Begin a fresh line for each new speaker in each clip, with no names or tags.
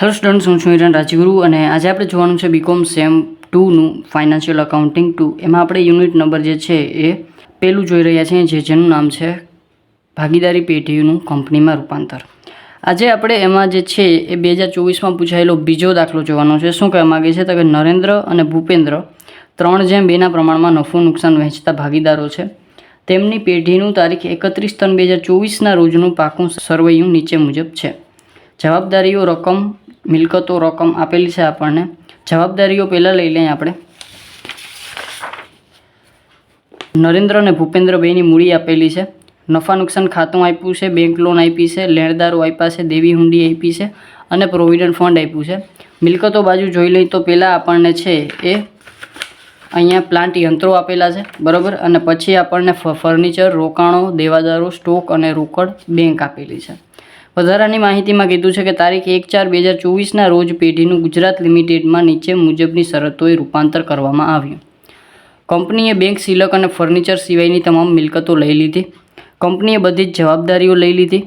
Hello students હું છું હિરણ રાજગુરુ અને આજે આપણે જોવાનું છે બીકોમ સેમ ટુનું ફાઇનાન્શિયલ અકાઉન્ટિંગ ટુ એમાં આપણે યુનિટ નંબર જે છે એ પેલું જોઈ રહ્યા છીએ જે જેનું નામ છે ભાગીદારી પેઢીનું કંપનીમાં રૂપાંતર. આજે આપણે એમાં જે છે એ બે હજાર ચોવીસમાં પૂછાયેલો બીજો દાખલો જોવાનો છે. શું કહેવા માગે છે તો કે નરેન્દ્ર અને ભૂપેન્દ્ર ત્રણ જેમ બેના પ્રમાણમાં નફો નુકસાન વહેંચતા ભાગીદારો છે. તેમની પેઢીનું તારીખ એકત્રીસ ત્રણ બે હજાર ચોવીસના રોજનું પાકું સરવૈયું નીચે મુજબ છે. જવાબદારીઓ, રકમ મિલકતો રકમ આપેલી છે આપણને. જવાબદારીઓ પહેલાં લઈ લઈએ આપણે. નરેન્દ્ર અને ભૂપેન્દ્ર બેની મૂડી આપેલી છે. નફા નુકસાન ખાતું આપ્યું છે, બેંક લોન આપી છે, લેણદારો આપ્યા છે, દેવી હુંડી આપી છે અને પ્રોવિડન્ટ ફંડ આપ્યું છે. મિલકતો બાજુ જોઈ લઈએ તો પહેલાં આપણને છે એ અહીંયા પ્લાન્ટ યંત્રો આપેલા છે, બરાબર? અને પછી આપણને ફર્નિચર, રોકાણો, દેવાદારો, સ્ટોક અને રોકડ બેંક આપેલી છે. વધારાની માહિતીમાં કીધું છે કે તારીખ એક ચાર બે હજાર ચોવીસના રોજ પેઢીનું ગુજરાત લિમિટેડમાં નીચે મુજબની શરતોએ રૂપાંતર કરવામાં આવ્યું. કંપનીએ બેંક સિલક અને ફર્નિચર સિવાયની તમામ મિલકતો લઈ લીધી. કંપનીએ બધી જ જવાબદારીઓ લઈ લીધી.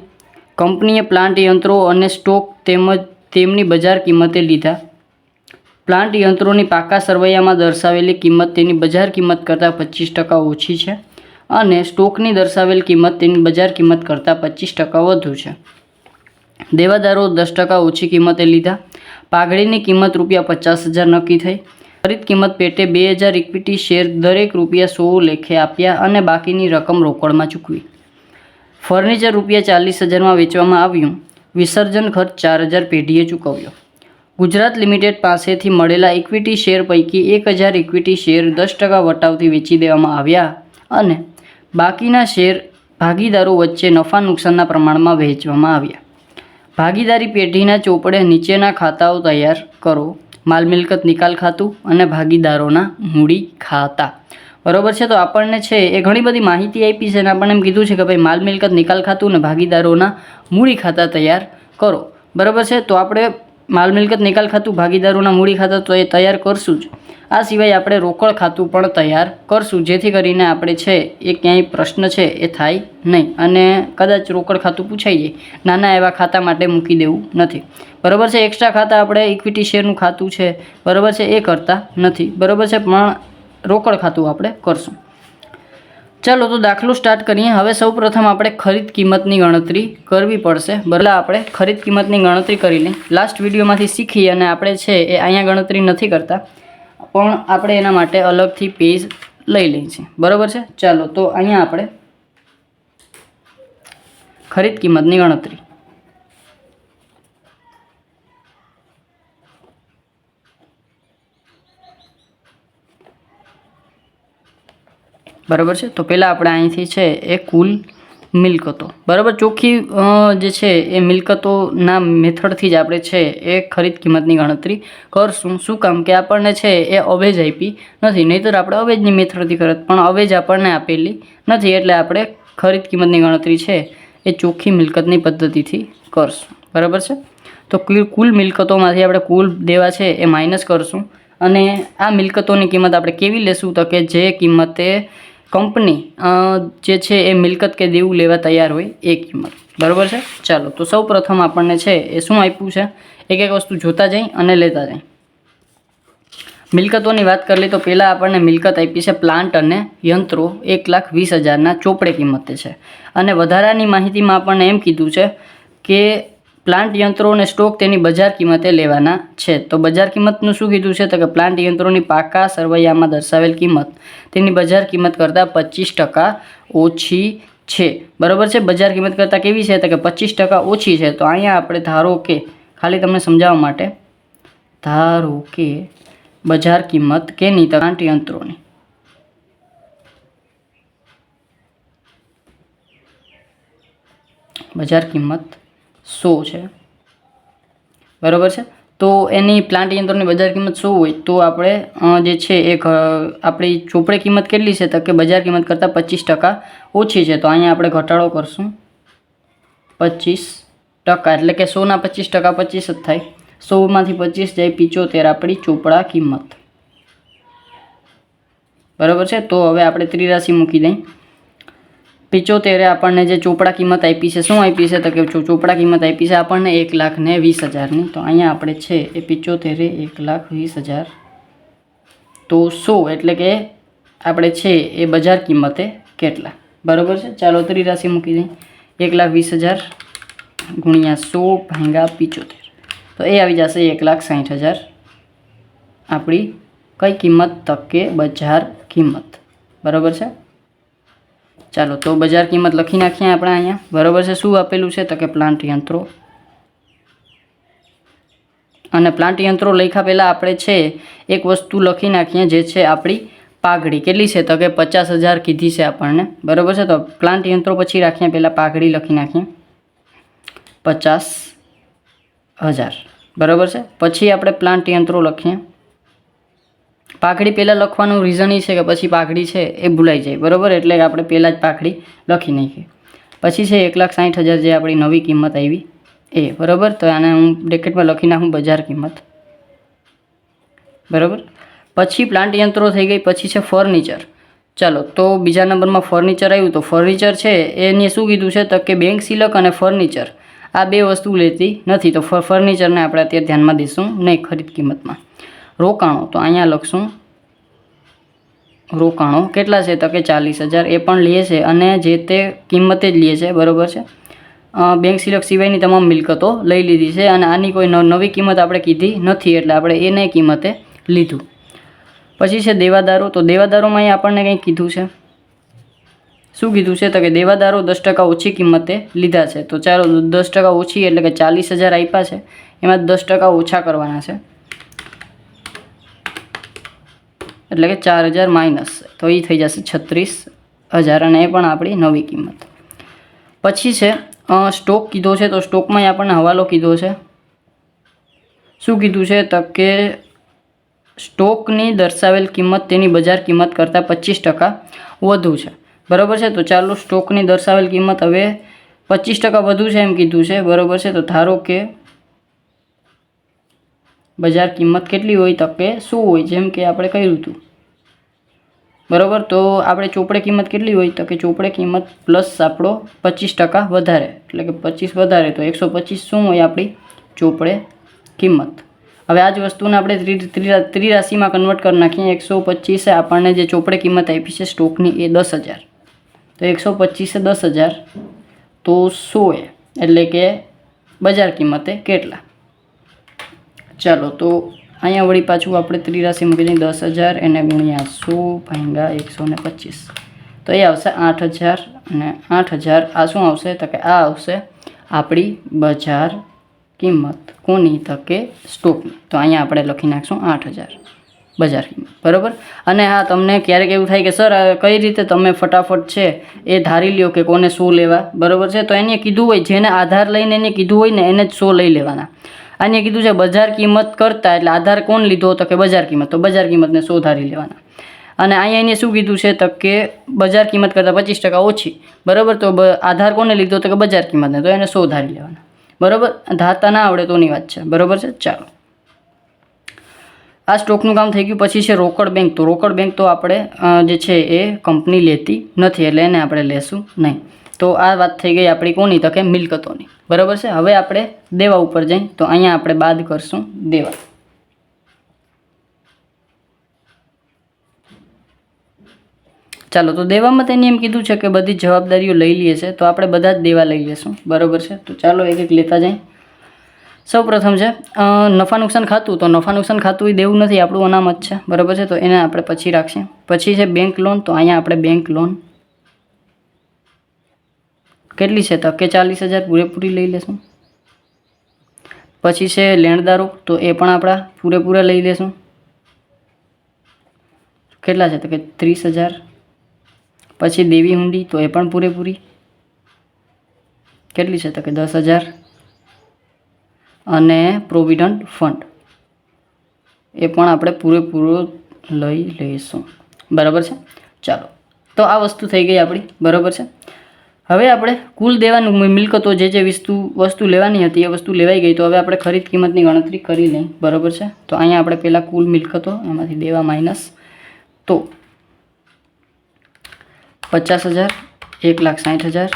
કંપનીએ પ્લાન્ટ યંત્રો અને સ્ટોક તેમજ તેમની બજાર કિંમતે લીધા. પ્લાન્ટ યંત્રોની પાકા સરવૈયામાં દર્શાવેલી કિંમત તેની બજાર કિંમત કરતાં પચીસ ટકા ઓછી છે અને સ્ટોકની દર્શાવેલ કિંમત તેની બજાર કિંમત કરતાં પચીસ ટકા વધુ છે. દેવાદારો દસ ટકા ઓછી કિંમતે લીધા. પાઘડીની કિંમત રૂપિયા પચાસ હજાર નક્કી થઈ. ખરીદ કિંમત પેટે બે હજાર ઇક્વિટી શેર દરેક રૂપિયા સો લેખે આપ્યા અને બાકીની રકમ રોકડમાં ચૂકવી. ફર્નિચર રૂપિયા ચાલીસ હજારમાં વેચવામાં આવ્યું. વિસર્જન ખર્ચ ચાર હજાર પેઢીએ ચૂકવ્યો. ગુજરાત લિમિટેડ પાસેથી મળેલા ઇક્વિટી શેર પૈકી એક હજાર ઇક્વિટી શેર દસ ટકા વટાવથી વેચી દેવામાં આવ્યા અને બાકીના શેર ભાગીદારો વચ્ચે નફા નુકસાનના પ્રમાણમાં વહેંચવામાં આવ્યા. ભાગીદારી પેઢીના ચોપડે નીચેના ખાતાઓ તૈયાર કરો. માલ મિલકત નિકાલ ખાતું અને ભાગીદારોના મૂડી ખાતા. બરોબર છે? તો આપણને છે એ ઘણી બધી માહિતી આપી છે અને આપણને એમ કીધું છે કે ભાઈ માલ મિલકત નિકાલ ખાતું અને ભાગીદારોના મૂડી ખાતા તૈયાર કરો. બરાબર છે? તો આપણે માલ મિલકત નિકાલ ખાતું, ભાગીદારોના મૂડી ખાતા તો એ તૈયાર કરશું જ. આ સિવાય આપણે રોકડ ખાતું પણ તૈયાર કરશું. જેથી કરીને આપણે છે, એ ક્યાંય પ્રશ્ન છે, એ થાય નહીં. અને કદાચ રોકડ ખાતું પૂછાઈ જાય નાના એવા ખાતા માટે મૂકી દેવું નથી. બરાબર છે એક્સ્ટ્રા ખાતા આપણે ઇક્વિટી શેરનું ખાતું છે, બરાબર છે, એ કરતા નથી. બરાબર છે, પણ રોકડ ખાતું આપણે કરશું. ચાલો, તો દાખલો સ્ટાર્ટ કરીએ. હવે સૌ પ્રથમ આપણે ખરીદ કિંમતની ગણતરી કરવી પડશે. બરાબર, આપણે ખરીદ કિંમતની ગણતરી કરી લઈએ. લાસ્ટ વિડીયોમાંથી શીખી અને આપણે છે, એ અહીંયા ગણતરી નથી કરતા. પણ આપણે એના માટે અલગથી પેજ લઈ લઈએ છીએ. બરાબર છે? ચાલો, તો અહીંયા આપણે ખરીદ કિંમતની ગણતરી. બરાબર છે? તો પહેલાં આપણે અહીંથી છે એ કુલ મિલકતો. બરાબર? ચોખ્ખી જે છે એ મિલકતોના મેથડથી જ આપણે છે એ ખરીદ કિંમતની ગણતરી કરશું. શું કામ કે આપણને છે એ અવેજ આપી નથી, નહીંતર આપણે અવેજની મેથડથી કરત પણ અવેજ આપણને આપેલી નથી, એટલે આપણે ખરીદ કિંમતની ગણતરી છે એ ચોખ્ખી મિલકતની પદ્ધતિથી કરશું. બરાબર છે? તો કુલ મિલકતોમાંથી આપણે કુલ દેવા છે એ માઇનસ કરશું. અને આ મિલકતોની કિંમત આપણે કેવી લેશું? તો કે જે કિંમતે કંપની જે છે એ મિલકત કે દેવું લેવા તૈયાર હોય એ કિંમત. બરાબર છે? ચાલો, તો સૌ પ્રથમ આપણને છે એ શું આપ્યું છે? એક એક વસ્તુ જોતા જઈ અને લેતા જઈ. મિલકતોની વાત કરી તો પહેલાં આપણને મિલકત આપી છે પ્લાન્ટ અને યંત્રો એક લાખ વીસ હજારના ચોપડે કિંમતે છે. અને વધારાની માહિતીમાં આપણને એમ કીધું છે કે પ્લાન્ટ યંત્રો અને સ્ટોક તેની બજાર કિંમતે લેવાના છે. તો બજાર કિંમતનું શું કીધું છે? તો કે પ્લાન્ટ યંત્રોની પાકા સરવૈયામાં દર્શાવેલ કિંમત. તેની બજાર કિંમત કરતાં પચીસ ટકા ઓછી છે. બરાબર છે? બજાર કિંમત કરતાં કેવી છે? તો કે પચીસ ટકા ઓછી છે. તો અહીંયા આપણે ધારો કે, ખાલી તમને સમજાવવા માટે, ધારો કે બજાર કિંમત કેની? નહીં પ્લાન્ટ યંત્રોની. બજાર કિંમત સો છે. બરાબર છે? તો એની પ્લાન્ટ યંત્રોની બજાર કિંમત શું હોય તો આપણે જે છે એ આપણી ચોપડે કિંમત કેટલી છે? તો કે બજાર કિંમત કરતાં પચીસ ટકા ઓછી છે. તો અહીંયા આપણે ઘટાડો કરશું. પચીસ ટકા. એટલે કે સોના પચીસ ટકા પચીસ જ થાય. સોમાંથી પચીસ જાય પિચોતેર આપણી ચોપડા કિંમત. બરાબર છે? તો હવે આપણે ત્રિરાશી મૂકી દઈએ. પિચોતેરે આપણને જે ચોપડા કિંમત આપી છે, શું આપી છે તો કે ચોપડા કિંમત આપી છે, આપણને એક લાખ ને વીસ હજારની. તો અહીંયા આપણે છે એ પિચોતેરે એક લાખ વીસ હજાર. તો સો એટલે કે આપણે છે એ બજાર કિંમતે કેટલા? બરાબર છે? ચાલો ત્રિરાશિ મૂકી દઈએ. એક લાખ વીસ હજાર ગુણ્યા સો ભાંગા પિચોતેર. તો એ આવી જશે એક લાખ સાઠ હજાર. આપણી કઈ કિંમત તકે બજાર કિંમત. બરાબર છે? ચાલો, તો બજાર કિંમત લખી નાખીએ આપણે અહીંયા. બરાબર છે? શું આપેલું છે? તો કે પ્લાન્ટ યંત્રો. અને પ્લાન્ટ યંત્રો લખ્યા પહેલાં આપણે છે, એક વસ્તુ લખી નાખીએ જે છે આપણી પાઘડી. કેટલી છે? તો કે પચાસ હજાર કીધી છે આપણને. બરાબર છે? તો પ્લાન્ટ યંત્રો પછી રાખીએ, પહેલાં પાઘડી લખી નાખીએ. પચાસ હજાર. બરાબર છે? પછી આપણે પ્લાન્ટ યંત્રો લખીએ. પાઘડી પહેલાં લખવાનું રીઝન એ છે કે પછી પાઘડી છે એ ભૂલાઈ જાય, બરાબર? એટલે આપણે પહેલાં જ પાઘડી લખી નાખીએ. પછી છે એક લાખ સાઠ હજાર જે આપણી નવી કિંમત આવી, એ, બરાબર? તો આને હું બ્રેકેટમાં લખી નાખું બજાર કિંમત. બરાબર? પછી પ્લાન્ટ યંત્રો થઈ ગઈ, પછી છે ફર્નિચર ચાલો, તો બીજા નંબરમાં ફર્નિચર આવ્યું, તો ફર્નિચર છે, એને શું કીધું છે? તો કે બેંક સિલક અને ફર્નિચર આ બે વસ્તુ લેતી નથી, તો ફર્નિચરને આપણે અત્યારે ધ્યાનમાં દઈશું, નહીં ખરીદ કિંમતમાં. રોકાણો. તો અહીંયા લખશું. રોકાણો. કેટલા છે તો કે ચાલીસ હજાર. એ પણ લે છે અને જે તે કિંમતે જ લે છે. બરાબર છે? બેંક સિલક સિવાયની તમામ મિલકતો લઈ લીધી છે અને આની કોઈ નવી કિંમત આપણે કીધી નથી. એટલે આપણે એને કિંમતે લીધું. પછી છે દેવાદારો. તો દેવાદારોમાં અહીં આપણને કંઈ કીધું છે? શું કીધું છે તો કે દેવાદારો દસ ટકા ઓછી કિંમતે લીધા છે. તો ચાલો દસ ટકા ઓછી એટલે કે ચાલીસ હજાર આપ્યા છે. એમાં દસ ટકા ઓછા કરવાના છે. એટલે કે ચાર હજાર માઇનસ. તો એ થઈ જશે છત્રીસ હજાર અને એ પણ આપણી નવી કિંમત. પછી છે સ્ટોક કીધો છે, તો સ્ટોકમાં આપણને હવાલો કીધો છે. શું કીધું છે, તો કે સ્ટોકની દર્શાવેલ કિંમત તેની બજાર કિંમત કરતાં પચીસ ટકા વધુ છે. બરાબર છે? તો ચાલો, સ્ટોકની દર્શાવેલ કિંમત હવે પચીસ ટકા વધુ છે એમ કીધું છે. બરાબર છે? તો ધારો કે બજાર કિંમત કેટલી હોય તો કે શું હોય, જેમ કે આપણે કહ્યું હતું. બરાબર? તો આપણે ચોપડે કિંમત કેટલી હોય તો કે ચોપડે કિંમત પ્લસ આપણો પચીસ ટકા વધારે. એટલે કે પચીસ વધારે તો એકસો પચીસ શું હોય આપણી ચોપડે કિંમત? હવે આ જ વસ્તુને આપણે ત્રિ- ત્રિ- ત્રિરાશિમાં કન્વર્ટ કરી નાખીએ. એકસો પચીસે આપણને જે ચોપડે કિંમત આપી છે સ્ટોકની એ દસ હજાર. તો એકસો પચીસે દસ હજાર તો સો એ. એટલે કે બજાર કિંમતે કેટલા? ચાલો તો અહીંયા વળી પાછું આપણે ત્રિરાશી મૂકી દઈએ દસ હજાર એને ગુણ્યા સો ભાંગા એકસો ને પચીસ. તો એ આવશે આઠ હજાર અને આઠ હજાર આ શું આવશે? તો કે આ આવશે આપણી બજાર કિંમત, કોની તો કે સ્ટોકની. તો અહીંયા આપણે લખી નાખશું આઠ હજાર બજાર કિંમત, બરાબર? અને હા તમને ક્યારેક એવું થાય કે, સર કઈ રીતે તમે ફટાફટ છે એ ધારી લ્યો કે કોને શું લેવા? બરાબર છે? તો એને કીધું હોય, જેને આધાર લઈને એને કીધું હોય ને એને જ શો લઈ લેવાના. આને કીધું છે બજાર કિંમત કરતાં એટલે આધાર કોણ લીધો હતો કે બજાર કિંમત? તો બજાર કિંમતને શોધારી લેવાના. અને અહીંયા એને શું કીધું છે? તો કે બજાર કિંમત કરતાં પચીસ ટકા ઓછી. બરાબર? તો આધાર કોને લીધો તો કે બજાર કિંમતને? તો એને સોધારી લેવાના. બરાબર? ધાતા ના આવડે તોની વાત છે. બરાબર છે? ચાલો. આ સ્ટોકનું કામ થઈ ગયું. પછી છે રોકડ બેંક. તો રોકડ બેંક તો આપણે જે છે એ કંપની લેતી નથી, એટલે એને આપણે લેશું નહીં. તો આ વાત થઈ ગઈ આપણી કોની, તો કે મિલકતોની. બરાબર છે? હવે આપણે દેવા ઉપર જઈ, તો અહીંયા આપણે બાદ કરશું દેવા. ચાલો, તો દેવામાં તેને એમ કીધું છે કે બધી જવાબદારીઓ લઈ લઈએ છે, તો આપણે બધા જ દેવા લઈ લેશું. બરાબર છે? તો ચાલો એક એક લેતા જઈએ સૌ પ્રથમ છે નફા નુકસાન ખાતું, તો નફા નુકસાન ખાતું એ દેવું નથી, આપણું અનામત છે. બરાબર છે? તો એને આપણે પછી રાખીએ. પછી છે બેંક લોન તો અહીંયા આપણે બેંક લોન કેટલી છે તો કે ચાલીસ હજાર પૂરેપૂરી લઈ લેશું. પછી છે લેણદારો તો એ પણ આપણા પૂરેપૂરા લઈ લેશું. કેટલા છે તો કે ત્રીસ હજાર. પછી દેવી હુંડી, તો એ પણ પૂરેપૂરી. કેટલી છે તો કે દસ હજાર. અને પ્રોવિડન્ટ ફંડ, એ પણ આપણે પૂરેપૂરો લઈ લઈશું બરાબર છે? ચાલો. તો આ વસ્તુ થઈ ગઈ આપણી. બરાબર છે? હવે આપણે કુલ દેવાનું મિલકતો જે જે વસ્તુ વસ્તુ લેવાની હતી એ વસ્તુ લેવાઈ ગઈ. તો હવે આપણે ખરીદ કિંમતની ગણતરી કરી લઈએ. બરાબર છે? તો અહીંયા આપણે પહેલાં કુલ મિલકતો, એમાંથી દેવા માઇનસ. તો પચાસ હજાર, એક લાખ સાઠ હજાર,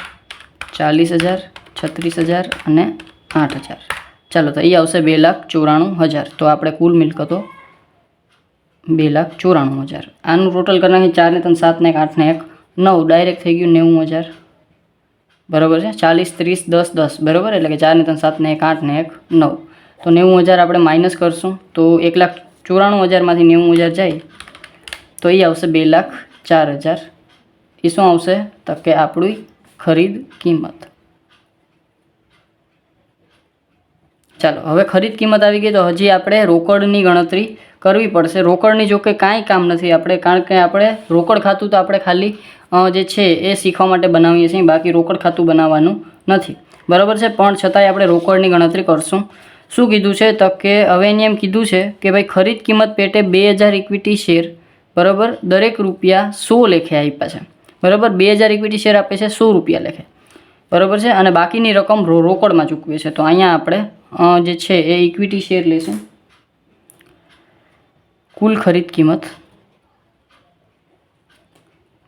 ચાલીસ હજાર, છત્રીસ હજાર અને આઠ હજાર. ચાલો, તો એ આવશે બે લાખ ચોરાણું હજાર. તો આપણે કુલ મિલકતો બે લાખ ચોરાણું હજાર. આનું ટોટલ કરવાની ચારને ત્રણ સાત એક આઠ એક, નવ. ડાયરેક્ટ થઈ ગયું નેવું હજાર. બરાબર છે? ચાલીસ, ત્રીસ, દસ દસ. બરાબર? એટલે કે ચારને ત્રણ, સાત ને એક, આઠ ને એક, નવ. તો નેવું હજાર આપણે માઇનસ કરશું. તો એક લાખ ચોરાણું હજારમાંથી નેવું હજાર જાય. તો એ આવશે બે લાખ ચાર હજાર. એ શું આવશે? તો કે આપણી ખરીદ કિંમત. ચાલો, હવે ખરીદ કિંમત આવી ગઈ તો હજી આપણે રોકડની ગણતરી કરવી પડશે. રોકડની જો કે કાંઈ કામ નથી આપણે, કારણ કે આપણે રોકડ ખાતું તો આપણે ખાલી જે છે એ શીખવા માટે બનાવીએ છીએ, બાકી રોકડ ખાતું બનાવવાનું નથી. બરાબર છે? પણ છતાંય આપણે રોકડની ગણતરી કરશું. શું કીધું છે? તો કે હવે એને એમ કીધું છે કે ભાઈ, ખરીદ કિંમત પેટે બે હજાર ઇક્વિટી શેર બરાબર? દરેક રૂપિયા સો લેખે આપ્યા છે. બરાબર? બે હજાર ઇક્વિટી શેર આપે છે, સો રૂપિયા લેખે. બરાબર છે? અને બાકીની રકમ રોકડમાં ચૂકવે છે તો અહીંયા આપણે જે છે એ ઇક્વિટી શેર લેશે. કુલ ખરીદ કિંમત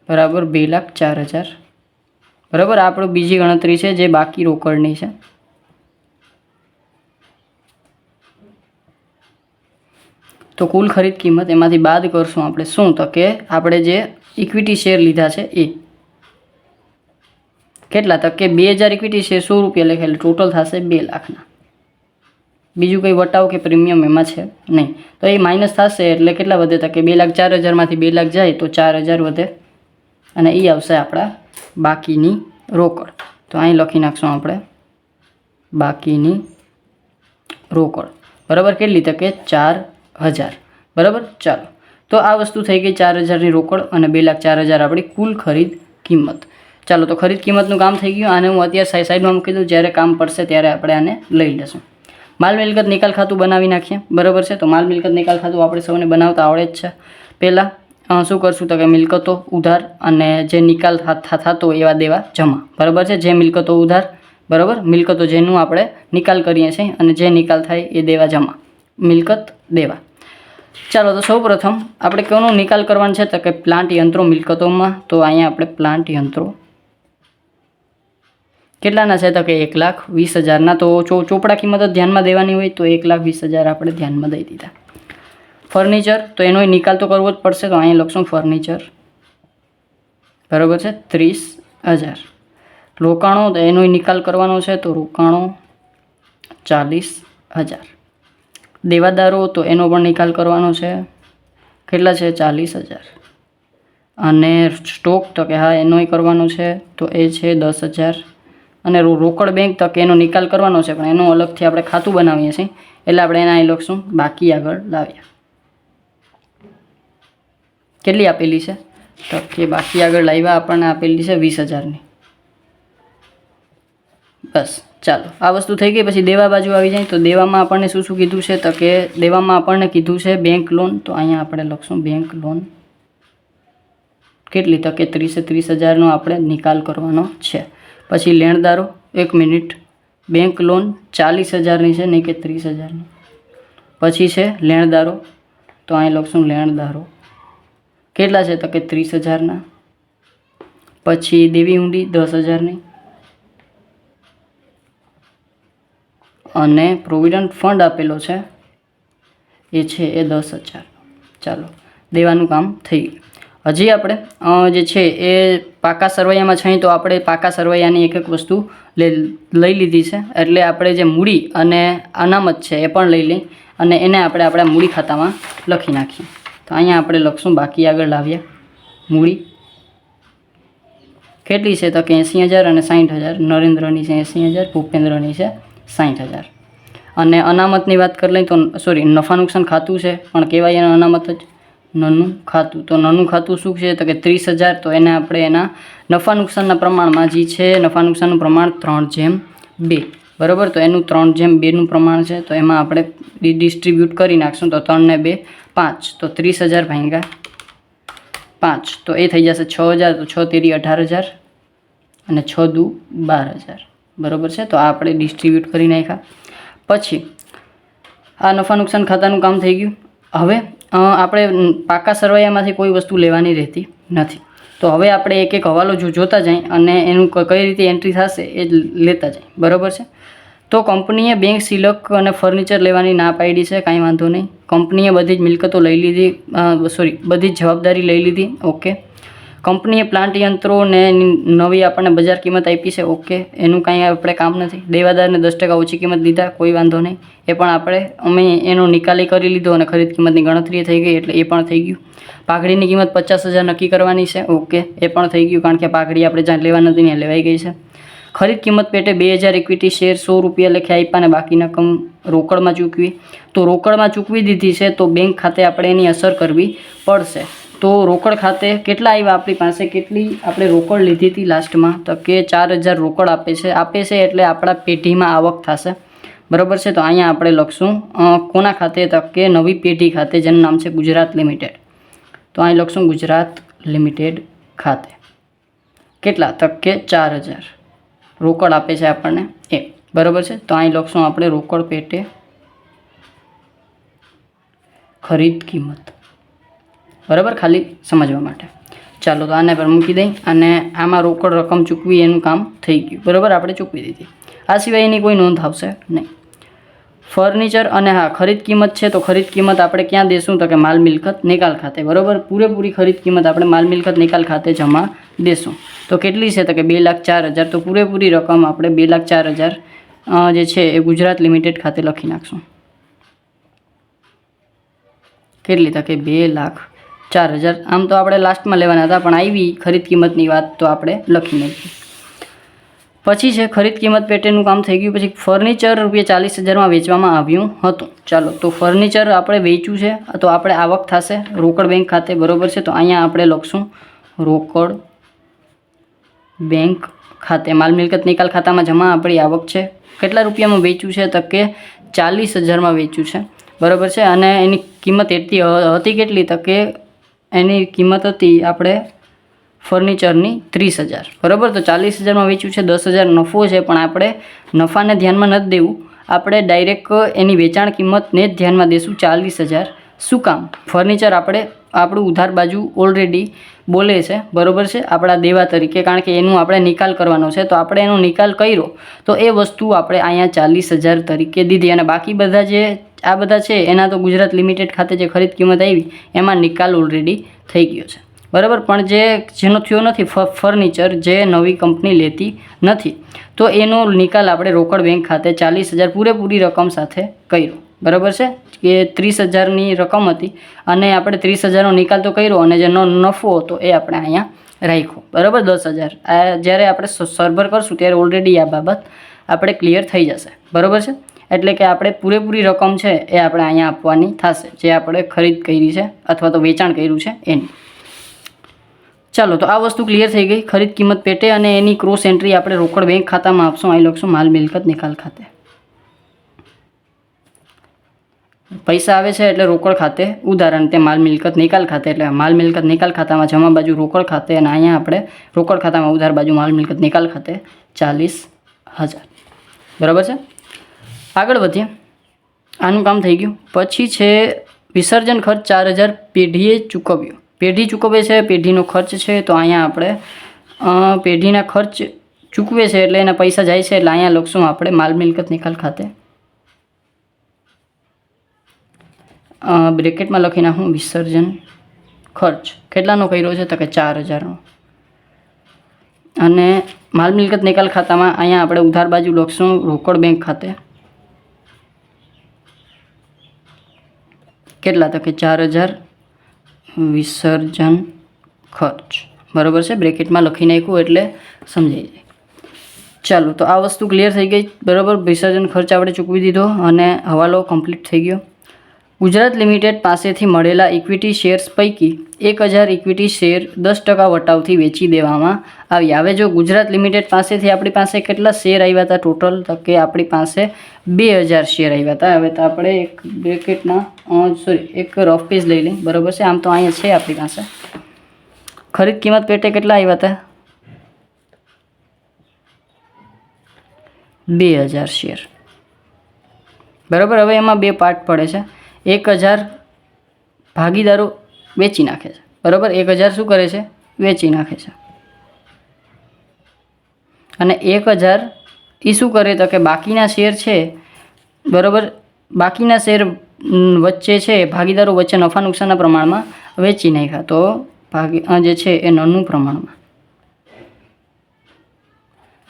બરાબર બે લાખ ચાર હજાર. બરાબર આપણું બીજી ગણતરી છે જે બાકી રોકડની છે. તો કુલ ખરીદ કિંમત એમાંથી બાદ કરશું આપણે. શું? તો કે આપણે જે ઇક્વિટી શેર લીધા છે એ. કેટલા? તો કે બે હજાર ઇક્વિટી શેર સો રૂપિયા લખેલ. ટોટલ થશે બે લાખના. બીજું કંઈ વટાવ કે પ્રીમિયમ એમાં છે નહીં. તો એ માઇનસ થશે એટલે કેટલા વધે? તો કે બે લાખ ચાર હજારમાંથી બે લાખ જાય તો ચાર હજાર વધે. અને એ આવશે આપણા બાકીની રોકડ. તો અહીં લખી નાખશું આપણે બાકીની રોકડ. બરાબર કેટલી તો કે ચાર હજાર. બરાબર? ચાલો. તો આ વસ્તુ થઈ ગઈ ચાર હજારની રોકડ અને બે લાખ ચાર હજાર આપણી કુલ ખરીદ કિંમત. ચાલો, તો ખરીદ કિંમતનું કામ થઈ ગયું. આને હું અત્યારે સાઈ સાઈડમાં મૂકી દઉં. જ્યારે કામ પડશે ત્યારે આપણે આને લઈ લેશું. માલ મિલકત નિકાલ ખાતું બનાવી નાખીએ. બરાબર છે? તો માલ મિલકત નિકાલ ખાતું આપણે સૌને બનાવતા આવડે જ છે. પહેલાં શું કરશું તો કે મિલકતો ઉધાર અને જે નિકાલ થતો એવા દેવા જમા. બરાબર છે? જે મિલકતો ઉધાર, બરાબર? મિલકતો જેનું આપણે નિકાલ કરીએ છીએ અને જે નિકાલ થાય એ દેવા જમા. મિલકત દેવા. ચાલો, તો સૌ પ્રથમ આપણે કોનો નિકાલ કરવાનો છે? તો કે પ્લાન્ટ યંત્રો મિલકતોમાં. તો અહીંયા આપણે પ્લાન્ટ યંત્રો કેટલાના છે તો કે એક લાખ વીસ હજારના? તો ચો ચોપડા કિંમત જ ધ્યાનમાં દેવાની હોય તો એક લાખ વીસ હજાર આપણે ધ્યાનમાં દઈ દીધા. ફર્નિચર, તો એનો નિકાલ તો કરવો જ પડશે, તો અહીંયા લખશું ફર્નિચર. બરાબર છે? ત્રીસ હજાર. રોકાણો, તો એનો નિકાલ કરવાનો છે, તો રોકાણો ચાલીસ હજાર. દેવાદારો, તો એનો પણ નિકાલ કરવાનો છે, કેટલા છે? ચાલીસ હજાર. અને સ્ટોક, તો કે હા, એનોય કરવાનો છે, તો એ છે દસ હજાર. અને રોકડ બેંક તક એનો નિકાલ કરવાનો છે, પણ એનો અલગથી આપણે ખાતું બનાવીએ છીએ. એટલે આપણે એના અહીં લખશું, બાકી આગળ લાવીએ કેટલી આપેલી છે? તો કે બાકી આગળ લાવ્યા આપણને આપેલી છે વીસ હજારની. બસ, ચાલો. આ વસ્તુ થઈ ગઈ, પછી દેવા બાજુ આવી જાય. તો દેવામાં આપણને શું શું કીધું છે? તો કે દેવામાં આપણને કીધું છે બેંક લોન તો અહીંયા આપણે લખશું બેંક લોન કેટલી? તો કે ત્રીસે ત્રીસ હજારનો આપણે નિકાલ કરવાનો છે. પછી લેણદારો, એક મિનિટ. બેંક લોન ચાલીસ હજારની છે, નહીં કે ત્રીસ હજારની. પછી છે લેણદારો. તો અહીં લખશું લેણદારો. કેટલા છે તો કે ત્રીસ હજારના? પછી દેવી ઊંડી દસ હજારની. અને પ્રોવિડન્ટ ફંડ આપેલો છે, એ છે એ દસ હજાર ચાલો, દેવાનું કામ થઈ ગયું. હજી આપણે જે છે એ પાકા સરવૈયામાં છીએ તો આપણે પાકા સરવૈયાની એક એક વસ્તુ લઈ લીધી છે. એટલે આપણે જે મૂડી અને અનામત છે એ પણ લઈ લઈ અને એને આપણે આપણા મૂડી ખાતામાં લખી નાખીએ. તો અહીંયા આપણે લખશું, બાકી આગળ લાવીએ. મૂડી. કેટલી છે? તો કે એંસી હજાર અને સાઠ હજાર. નરેન્દ્રની છે એંસી હજાર, ભૂપેન્દ્રની છે સાઠ હજાર. અને અનામતની વાત કરી લઈએ તો સોરી નફા નુકસાન ખાતું છે, પણ કહેવાય એને અનામત જ? નનું ખાતું. તો નાનું ખાતું શું છે? તો કે ત્રીસ હજાર. તો એને આપણે એના નફા નુકસાનના પ્રમાણમાં જે છે, નફા નુકસાનનું પ્રમાણ ત્રણ જેમ બે. બરાબર? તો એનું ત્રણ જેમ બેનું પ્રમાણ છે. તો એમાં આપણે ડિસ્ટ્રીબ્યુટ કરી નાખશું. તો ત્રણ ને બે, પાંચ. તો ત્રીસ હજાર ભાંગા પાંચ. તો એ થઈ જશે છ હજાર. તો છ તેરી અઢાર હજાર અને છ દુ બાર હજાર. બરાબર છે? તો આ આપણે ડિસ્ટ્રીબ્યુટ કરી નાખ્યા. પછી આ નફા નુકસાન ખાતાનું કામ થઈ ગયું. હવે આપણે પાકા સરવૈયામાંથી કોઈ વસ્તુ લેવાની રહેતી નથી. તો હવે આપણે એક એક હવાલો જો જોતા જઈએ અને એનું કઈ રીતે એન્ટ્રી થશે એ લેતા જઈએ બરાબર છે? તો કંપનીએ બેંક સિલક અને ફર્નિચર લેવાની ના પાડી છે, કાંઈ વાંધો નહીં. કંપનીએ બધી જ મિલકતો લઈ લીધી સોરી બધી જ જવાબદારી લઈ લીધી ઓકે કંપનીએ પ્લાન્ટ યંત્રોને નવી આપણને બજાર કિંમત આપી છે, ઓકે. એનું કાંઈ આપણે કામ નથી. દેવાદારને દસ ટકા ઓછી કિંમત દીધા, કોઈ વાંધો નહીં. એ પણ આપણે, અમે એનો નિકાલી કરી લીધો અને ખરીદ કિંમતની ગણતરી થઈ ગઈ એટલે એ પણ થઈ ગયું. પાઘડીની કિંમત પચાસ હજાર નક્કી કરવાની છે, ઓકે. એ પણ થઈ ગયું, કારણ કે પાઘડી આપણે જ્યાં લેવા નથી ત્યાં લેવાઈ ગઈ છે. ખરીદ કિંમત પેટે બે હજાર ઇક્વિટી શેર સો રૂપિયા લેખે આપ્યા અને બાકીના કમ રોકડમાં ચૂકવી. તો રોકડમાં ચૂકવી દીધી છે, તો બેંક ખાતે આપણે એની અસર કરવી પડશે. તો રોકડ ખાતે કેટલા આવ્યા? આપણી પાસે કેટલી? આપણે રોકડ લીધી હતી લાસ્ટમાં. તો કે ચાર હજાર રોકડ આપે છે. આપે છે એટલે આપણા પેઢીમાં આવક થશે. બરાબર છે? તો અહીંયા આપણે લખશું. કોના ખાતે? તો કે નવી પેઢી ખાતે, જેનું નામ છે ગુજરાત લિમિટેડ. તો અહીં લખશું ગુજરાત લિમિટેડ ખાતે. કેટલા? તક કે ચાર હજાર રોકડ આપે છે આપણને. એ બરાબર છે? તો અહીં લખશું આપણે રોકડ પેટે ખરીદ કિંમત. બરાબર? ખાલી સમજવા માટે. ચાલો તો આને પર મૂકી દઈ અને આમાં રોકડ રકમ ચૂકવી એનું કામ થઈ ગયું. બરાબર? આપણે ચૂકવી દીધી. આ સિવાય એની કોઈ નોંધ આવશે નહીં. ફર્નિચર અને હા, ખરીદ કિંમત છે તો ખરીદ કિંમત આપણે ક્યાં દેશું? તો કે માલ મિલકત નિકાલ ખાતે. બરાબર? પૂરેપૂરી ખરીદ કિંમત આપણે માલ મિલકત નિકાલ ખાતે જમા દેશું. તો કેટલી છે? તો કે બે લાખ ચાર હજાર. તો પૂરેપૂરી રકમ આપણે બે લાખ ચાર હજાર જે છે એ ગુજરાત લિમિટેડ ખાતે લખી નાખશું. કેટલી? તકે બે લાખ ચાર હજાર. આમ તો આપણે લાસ્ટમાં લેવાના હતા, પણ આવી ખરીદ કિંમતની વાત તો આપણે લખી નાખી પછી છે, ખરીદ કિંમત પેટેનું કામ થઈ ગયું, પછી ફર્નિચર રૂપિયા ચાલીસ હજારમાં વેચવામાં આવ્યું હતું. ચાલો, તો ફર્નિચર આપણે વેચ્યું છે, તો આપણે આવક થશે. રોકડ બેંક ખાતે બરોબર છે, તો અહીંયા આપણે લખશું, રોકડ બેંક ખાતે. માલ મિલકત નિકાલ ખાતામાં જમા આપણી આવક છે. કેટલા રૂપિયામાં વેચ્યું છે, તો કે ચાલીસ હજારમાં વેચ્યું છે. બરાબર છે, અને એની કિંમત એટલી હતી કેટલી, તો કે એની કિંમત હતી આપણે ફર્નિચરની ત્રીસ હજાર. બરાબર? તો ચાલીસ હજારમાં વેચ્યું છે, દસ હજાર નફો છે, પણ આપણે નફાને ધ્યાનમાં નથી દેવું. આપણે ડાયરેક્ટ એની વેચાણ કિંમતને જ ધ્યાનમાં દેશું, ચાલીસ હજાર. શું કામ? ફર્નિચર આપણે, આપણું ઉધાર બાજુ ઓલરેડી બોલે છે, બરોબર છે? આપણા દેવા તરીકે, કારણ કે એનું આપણે નિકાલ કરવાનો છે. તો આપણે એનો નિકાલ કર્યો, તો એ વસ્તુ આપણે અહીંયા ચાલીસ હજાર તરીકે દીધી. અને બાકી બધા જે આ બધા છે, એના તો ગુજરાત લિમિટેડ ખાતે જે ખરીદ કિંમત આવી, એમાં નિકાલ ઓલરેડી થઈ ગયો છે. બરાબર? પણ જે, જેનો થયો નથી ફર્નિચર જે નવી કંપની લેતી નથી, તો એનો નિકાલ આપણે રોકડ બેંક ખાતે ચાલીસ હજાર પૂરેપૂરી રકમ સાથે કર્યો. બરાબર છે? કે ત્રીસ હજારની રકમ હતી અને આપણે ત્રીસ હજારનો નિકાલ તો કર્યો અને જેનો નફો હતો એ આપણે અહીંયા રાખ્યો. બરાબર? દસ હજાર. આ જ્યારે આપણે સર્વર કરશું ત્યારે ઓલરેડી આ બાબત આપણે ક્લિયર થઈ જશે. બરાબર છે? એટલે કે આપણે પૂરેપૂરી રકમ છે એ આપણે અહીંયા આપવાની થશે, જે આપણે ખરીદ કરી છે અથવા તો વેચાણ કર્યું છે એની. ચાલો, તો આ વસ્તુ ક્લિયર થઈ ગઈ. ખરીદ કિંમત પેટે અને એની ક્રોસ એન્ટ્રી આપણે રોકડ બેંક ખાતામાં આપશું. અહીં લખશું, માલ મિલકત નિકાલ ખાતે. પૈસા આવે છે એટલે રોકડ ખાતે. ઉદાહરણ, તે માલ મિલકત નિકાલ ખાતે. એટલે માલ મિલકત નિકાલ ખાતામાં જમા બાજુ રોકડ ખાતે અને અહીંયા આપણે રોકડ ખાતામાં ઉધાર બાજુ માલ મિલકત નિકાલ ખાતે ચાલીસ હજાર. બરાબર છે? આગળ વધીએ. આનું કામ થઈ ગયું. પછી છે વિસર્જન ખર્ચ ચાર હજાર પેઢીએ ચૂકવ્યો. પેઢી ચૂકવે છે, પેઢીનો ખર્ચ છે, તો અહીંયા આપણે પેઢીના ખર્ચ ચૂકવે છે એટલે એના પૈસા જાય છે એટલે અહીંયા લખશું આપણે માલ મિલકત નિકાલ ખાતે. બ્રેકેટમાં લખી નાખું, વિસર્જન ખર્ચ. કેટલાનો કર્યો છે તો કે ચાર હજારનો. અને માલ મિલકત નિકાલ ખાતામાં અહીંયા આપણે ઉધાર બાજુ લખશું રોકડ બેંક ખાતે. કેટલા તો કે ચાર હજાર વિસર્જન ખર્ચ. બરાબર છે? બ્રેકેટમાં લખી નાખ્યું એટલે સમજાઈ જાય. ચાલો, તો આ વસ્તુ ક્લિયર થઈ ગઈ. બરાબર? વિસર્જન ખર્ચ આપણે ચૂકવી દીધો અને હવાલો કમ્પ્લીટ થઈ ગયો. ગુજરાત લિમિટેડ પાસેથી મળેલા ઇક્વિટી શેર્સ પૈકી એક હજાર ઇક્વિટી શેર દસ ટકા વટાવથી વેચી દેવામાં આવ્યા હવે જો ગુજરાત લિમિટેડ પાસેથી આપણી પાસે કેટલા શેર આવ્યા હતા ટોટલ તો કે આપણી પાસે બે હજાર શેર આવ્યા હતા. હવે તો આપણે એક બ્રેકેટના સોરી એક રફ પેજ લઈ લઈએ. બરાબર છે? આમ તો અહીંયા છે આપણી પાસે. ખરીદ કિંમત પેટે કેટલા આવ્યા હતા? બે હજાર શેર બરાબર? હવે એમાં બે પાર્ટ પડે છે. એક હજાર ભાગીદારો વેચી નાખે છે. બરાબર? એક હજાર શું કરે છે? વેચી નાખે છે. અને એક હજાર એ શું કરે તો કે બાકીના શેર છે, બરાબર? બાકીના શેર વચ્ચે છે, ભાગીદારો વચ્ચે નફા નુકસાનના પ્રમાણમાં વેચી નાખ્યા. તો ભાગી જે છે એ નનું પ્રમાણમાં.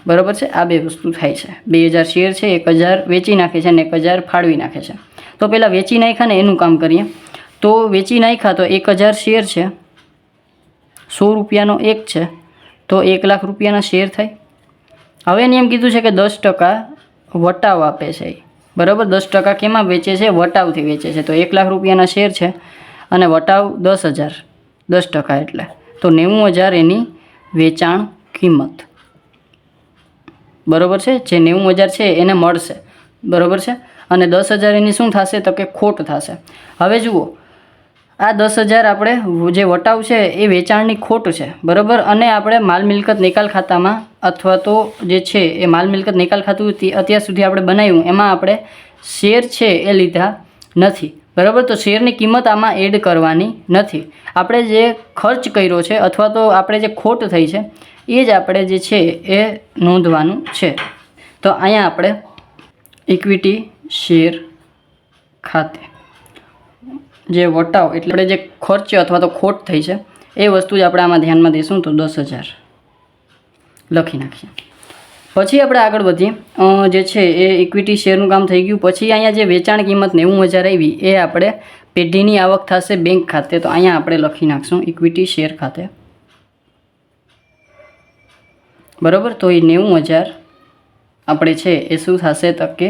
બરાબર છે? આ બે વસ્તુ થાય છે. બે હજાર શેર છે, એક હજાર વેચી નાખે છે અને એક હજાર ફાળવી નાખે છે. તો પહેલાં વેચી નાખ્યા ને એનું કામ કરીએ. તો વેચી નાખ્યા તો એક હજાર શેર છે. સો રૂપિયાનો એક છે. તો એક લાખ રૂપિયાના શેર થાય. હવે એને એમ કીધું છે કે દસ ટકા વટાવ આપે છે. બરાબર? દસ ટકા કેમાં વેચે છે? વટાવથી વેચે છે. તો એક લાખ રૂપિયાના શેર છે અને વટાવ દસ હજાર. દસ ટકા એટલે. તો નેવું હજાર એની વેચાણ કિંમત. બરાબર છે? જે નેવું હજાર છે એને મળશે. બરાબર છે? અને દસ હજાર એની શું થશે તો કે ખોટ થશે. હવે જુઓ, આ દસ હજાર આપણે જે વટાવ છે એ વેચાણની ખોટ છે, બરાબર? અને આપણે માલ મિલકત નિકાલ ખાતામાં અથવા તો જે છે એ માલ મિલકત નિકાલ ખાતું અત્યાર સુધી આપણે બનાવ્યું, એમાં આપણે શેર છે એ લીધા નથી, બરાબર? તો શેરની કિંમત આમાં એડ કરવાની નથી. આપણે જે ખર્ચ કર્યો છે અથવા તો આપણે જે ખોટ થઈ છે, એ જ આપણે જે છે એ નોંધવાનું છે. તો અહીંયા આપણે ઇક્વિટી શેર ખાતે. જે વટાવ એટલે આપણે જે ખર્ચ અથવા તો ખોટ થઈ છે, એ વસ્તુ જ આપણે આમાં ધ્યાનમાં દઈશું તો દસ હજાર લખી નાખીએ. પછી આપણે આગળ વધીએ. જે છે એ ઇક્વિટી શેરનું કામ થઈ ગયું. પછી અહીંયા જે વેચાણ કિંમત નેવું હજાર આવી, એ આપણે પેઢીની આવક થશે બેંક ખાતે. તો અહીંયા આપણે લખી નાખશું ઇક્વિટી શેર ખાતે. બરાબર? તો એ નેવું હજાર આપણે છે, એ શું થશે તકે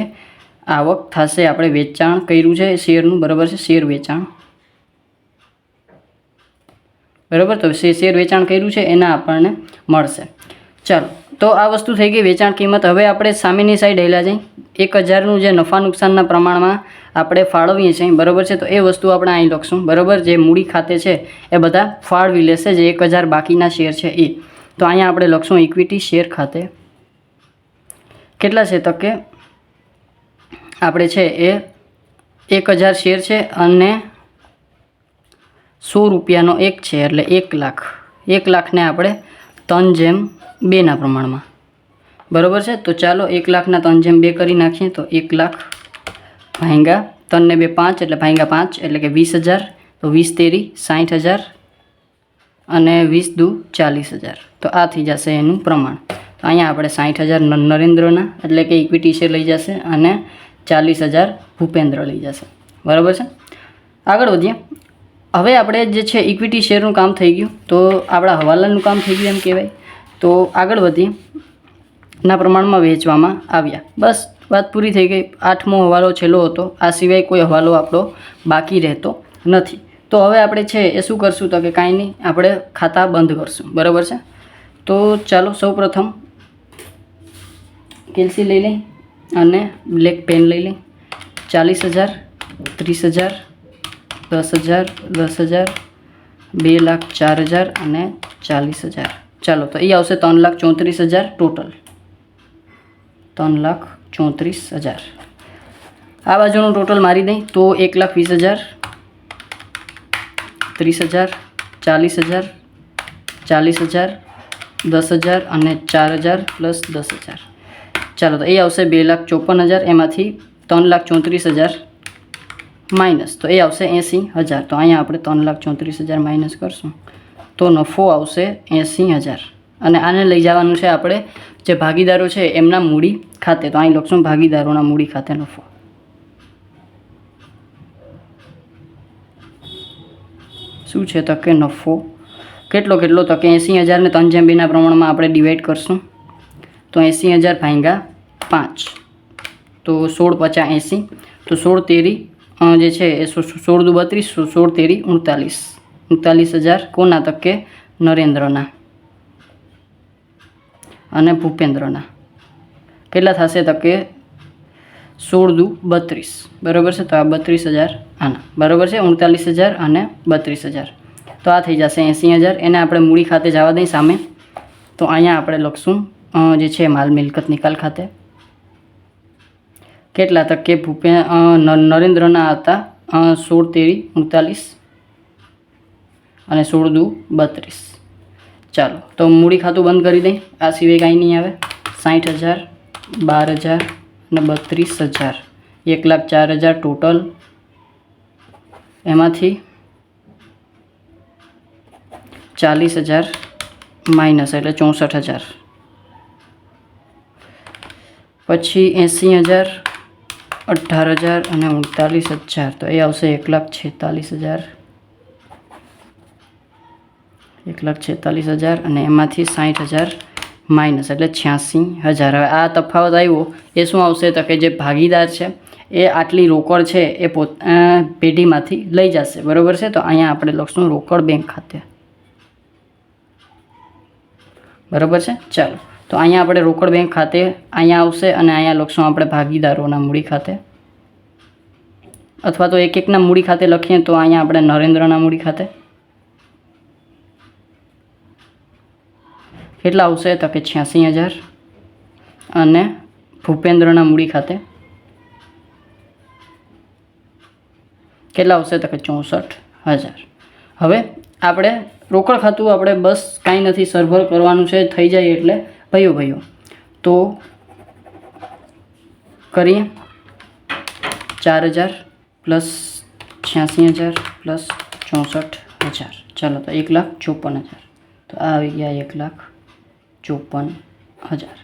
આવક થશે. આપણે વેચાણ કર્યું છે. શેરનું, બરાબર છે? શેર વેચાણ. બરાબર? તો શેર વેચાણ કર્યું છે. એના આપણને મળશે. ચાલો. તો આ વસ્તુ થઈ ગઈ. વેચાણ કિંમત. હવે આપણે સામેની સાઈડ હેલા છે. એક હજારનું જે નફા નુકસાનના પ્રમાણમાં આપણે ફાળવીએ છીએ. બરાબર છે? તો એ વસ્તુ આપણે અહીં લખશું. બરાબર? જે મૂડી ખાતે છે, એ બધા ફાળવી લેશે. જે એક હજાર બાકીના શેર છે એ. તો અહીંયા આપણે લખશું ઇક્વિટી શેર ખાતે. કેટલા છે તો કે આપણે છે એ એક હજાર શેર છે અને સો રૂપિયાનો એક છે એટલે એક લાખ. એક લાખને આપણે ત્રણ જેમ બેના પ્રમાણમાં. બરાબર છે? તો ચાલો એક લાખના ત્રણ જેમ બે કરી નાખીએ તો એક લાખ ભાંગા ત્રણને બે પાંચ એટલે ભાંગા પાંચ એટલે કે વીસ હજાર. તો વીસ તેરી સાઠ હજાર અને વીસ દુ ચાલીસ હજાર. તો આ થઈ જશે એનું પ્રમાણ. તો અહીંયા આપણે સાઠ હજાર નરેન્દ્રના એટલે કે ઇક્વિટી શેર લઈ જશે અને ચાલીસ હજાર ભૂપેન્દ્ર લઈ જશે. બરાબર છે? આગળ વધીએ. હવે આપણે જે છે ઇક્વિટી શેરનું કામ થઈ ગયું, તો આપણા હવાલાનું કામ થઈ ગયું એમ કહેવાય. તો આગળ વધીએ. ના પ્રમાણમાં વેચવામાં આવ્યા. બસ, વાત પૂરી થઈ ગઈ. આઠમો હવાલો છેલ્લો હતો. આ સિવાય કોઈ હવાલો આપણો બાકી રહેતો નથી. તો હવે આપણે છે એ શું કરશું તો કે કાંઈ નહીં, આપણે ખાતા બંધ કરશું. બરાબર છે? તો ચાલો, સૌપ્રથમ કેલ્સી લઈ લઈ અને બ્લેક પેન લઈ લઈ. ચાલીસ હજાર, ત્રીસ હજાર, દસ હજાર દસ હજાર, બે લાખ ચાર હજાર અને ચાલીસ હજાર. ચાલો, તો એ આવશે ત્રણ લાખ ચોત્રીસ હજાર ટોટલ. ત્રણ લાખ ચોત્રીસ હજાર. આ બાજુનું ટોટલ મારી દઈ, તો એક લાખ વીસ હજાર, ત્રીસ હજાર, ચાલીસ હજાર ચાલીસ હજાર, દસ હજાર અને ચાર હજાર પ્લસ દસ હજાર. ચાલો તો એ આવશે બે લાખ ચોપન હજાર, એમાંથી ત્રણ લાખ ચોત્રીસ હજાર માઇનસ. તો એ આવશે એંસી હજાર. તો અહીંયા આપણે ત્રણ લાખ ચોત્રીસ હજાર માઇનસ કરશું. તો નફો આવશે એંસી હજાર. અને આને લઈ જવાનું છે આપણે જે ભાગીદારો છે એમના મૂડી ખાતે. તો અહીં લખશું ભાગીદારોના મૂડી ખાતે નફો. શું છે તો કે નફો? કેટલો કેટલો તો કે એંસી હજારને ત્રણ જેમ બેના પ્રમાણમાં આપણે ડિવાઈડ કરશું. તો એંસી હજાર ભાંગા પાંચ. તો સોળ પચાસ એંસી. તો સોળ તેરી જે છે એ સોળ દુ બત્રીસ સોળ તેરી ઉડતાલીસ ઉડતાલીસ હજાર કોના તક નરેન્દ્રના. અને ભૂપેન્દ્રના. કેટલા થશે તો કે સોળ દુ બત્રીસ. બરાબર છે? તો આ બત્રીસ હજાર આના. બરાબર છે? ઉડતાલીસ હજાર અને બત્રીસ હજાર. તો આ થઈ જશે એંસી હજાર. એને આપણે મૂડી ખાતે જવા દઈ સામે. તો અહીંયા આપણે લખશું. જે છે, માલ મિલકત નિકાલ ખાતે. કેટલા હતા કે ભૂપે નરેન્દ્રના હતા? સોળ તેરી ઉણતાલીસ અને સોળ દુ બત્રીસ. ચાલો, તો મૂડી ખાતું બંધ કરી દઈ. આ સિવાય કાંઈ નહીં આવે. સાઠ હજાર, બાર હજાર અને બત્રીસ હજાર. એક લાખ ચાર હજાર ટોટલ. એમાંથી ચાલીસ હજાર માઇનસ એટલે ચોસઠ હજાર. પછી એંસી હજાર, અઢાર હજાર અને ઉડતાલીસ હજાર. તો એ આવશે એક લાખ છેતાલીસ હજાર. એક લાખ છેતાલીસ હજાર અને એમાંથી સાઠ હજાર માઇનસ, એટલે છ્યાસી હજાર. હવે આ તફાવત આવ્યો, એ શું આવશે? તો કે જે ભાગીદાર છે, એ આટલી રોકડ છે, એ પોત પેઢીમાંથી લઈ જશે. બરાબર છે? તો અહીંયા આપણે લખશું રોકડ બેંક ખાતે. બરાબર છે? ચાલો. તો અહીંયા આપણે રોકડ બેંક ખાતે અહીંયા આવશે અને અહીંયા લખશું આપણે ભાગીદારોના મૂડી ખાતે. અથવા તો એક એકના મૂડી ખાતે લખીએ તો અહીંયા આપણે નરેન્દ્રના મૂડી ખાતે. કેટલા આવશે તો કે છ્યાસી હજાર. અને ભૂપેન્દ્રના મૂડી ખાતે. કેટલા આવશે તો કે ચોસઠ હજાર. હવે આપણે રોકડ ખાતું આપણે બસ કાંઈ નથી સરભર કરવાનું છે, થઈ જાય એટલે ભાઈઓ ભાઈઓ તો કરીએ ચાર હજાર પ્લસ છ્યાસી હજાર પ્લસ ચોસઠ હજાર ચાલો તો એક લાખ ચોપન હજાર તો આ આવી ગયા એક લાખ ચોપન હજાર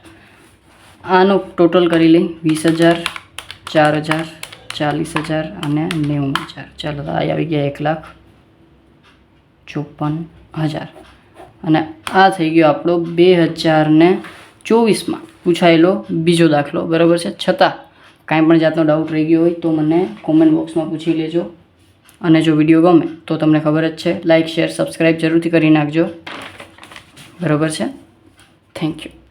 આનું ટોટલ કરી લઈ વીસ હજાર ચાર હજાર ચાલીસ હજાર અને નેવું હજાર ચાલો તો આ આવી ગયા એક લાખ ચોપન હજાર અને આ થઈ ગયો આપણો બે હજાર ને ચોવીસમાં. પૂછાયેલો બીજો દાખલો, બરાબર છે? છતાં કાંઈ પણ જાતનો ડાઉટ રહી ગયો હોય તો મને કોમેન્ટ બોક્સમાં પૂછી લેજો. અને જો વીડિયો ગમે તો તમને ખબર જ છે લાઇક શેર સબસ્ક્રાઈબ જરૂરથી કરી નાખજો. બરાબર છે? Thank you